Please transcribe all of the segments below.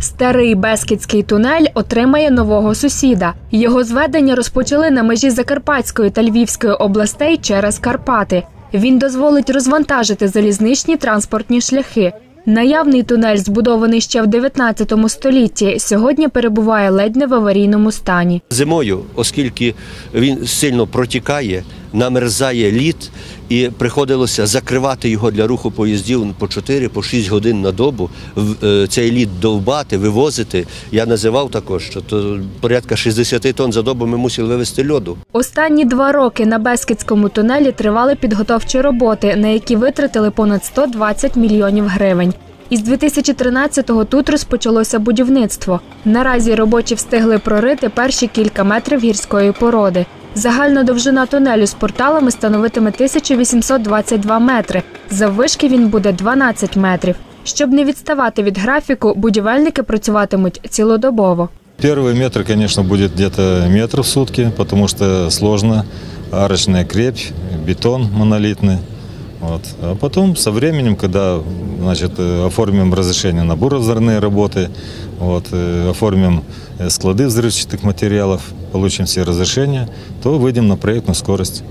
Старий Бескідський тунель отримає нового сусіда. Його зведення розпочали на межі Закарпатської та Львівської областей через Карпати. Він дозволить розвантажити залізничні транспортні шляхи. Наявний тунель, збудований ще в 19 столітті, сьогодні перебуває ледь не в аварійному стані. Зимою, оскільки він сильно протікає, намерзає лід, і приходилося закривати його для руху поїздів по 4 по 6 годин на добу, е, цей лід довбати, вивозити. Я називав також, що то порядка 60 тонн за добу ми мусили вивезти льоду. Останні два роки на Бескідському тунелі тривали підготовчі роботи, на які витратили понад 120 мільйонів гривень. Із 2013-го тут розпочалося будівництво. Наразі робочі встигли прорити перші кілька метрів гірської породи. Загальна довжина тунелю з порталами становитиме 1822 метри. Заввишки він буде 12 метрів. Щоб не відставати від графіку, будівельники працюватимуть цілодобово. Первый метр, конечно, будет где-то метр в сутки, потому что сложно. Арочная крепь, бетон монолитный. Вот. А потом со временем, когда значит, э, оформим разрешение на буровзорные работы, вот, э, оформим э, склады взрывчатых материалов, получим все разрешения, то выйдем на проектную скорость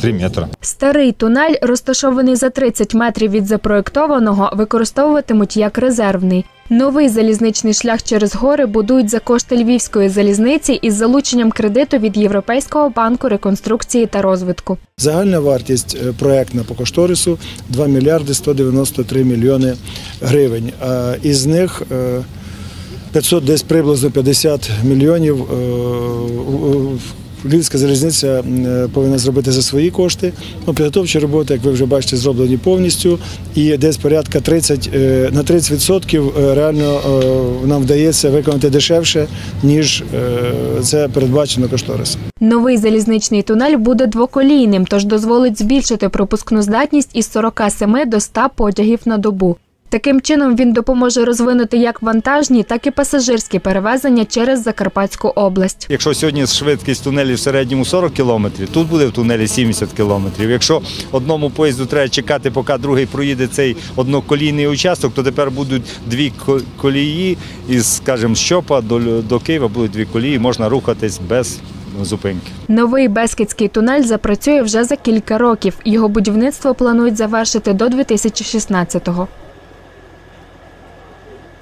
3 метра. Старий тунель, розташований за 30 метрів від запроєктованого, використовуватимуть як резервний. Новий залізничний шлях через гори будують за кошти львівської залізниці із залученням кредиту від Європейського банку реконструкції та розвитку. Загальна вартість е, проектна по кошторису 2 мільярди 193 мільйони гривень. А із них е, 500, десь приблизно 50 мільйонів е, Львівська залізниця е, повинна зробити за свої кошти. Ну, підготовчі роботи, як ви вже бачите, зроблені повністю. І десь порядка 30, е, на 30% е, реально нам вдається виконати дешевше, ніж це передбачено кошторисом. Новий залізничний тунель буде двоколійним, тож дозволить збільшити пропускну здатність із 47 до 100 потягів на добу. Таким чином він допоможе розвинути як вантажні, так і пасажирські перевезення через Закарпатську область. Якщо сьогодні швидкість тунелі в середньому 40 кілометрів, тут буде в тунелі 70 кілометрів. Якщо одному поїзду треба чекати, поки другий проїде цей одноколійний участок, то тепер будуть дві колії із, скажімо, Щопа до, до Києва будуть дві колії, можна рухатись без зупинки. Новий Бескідський тунель запрацює вже за кілька років. Його будівництво планують завершити до 2016-го.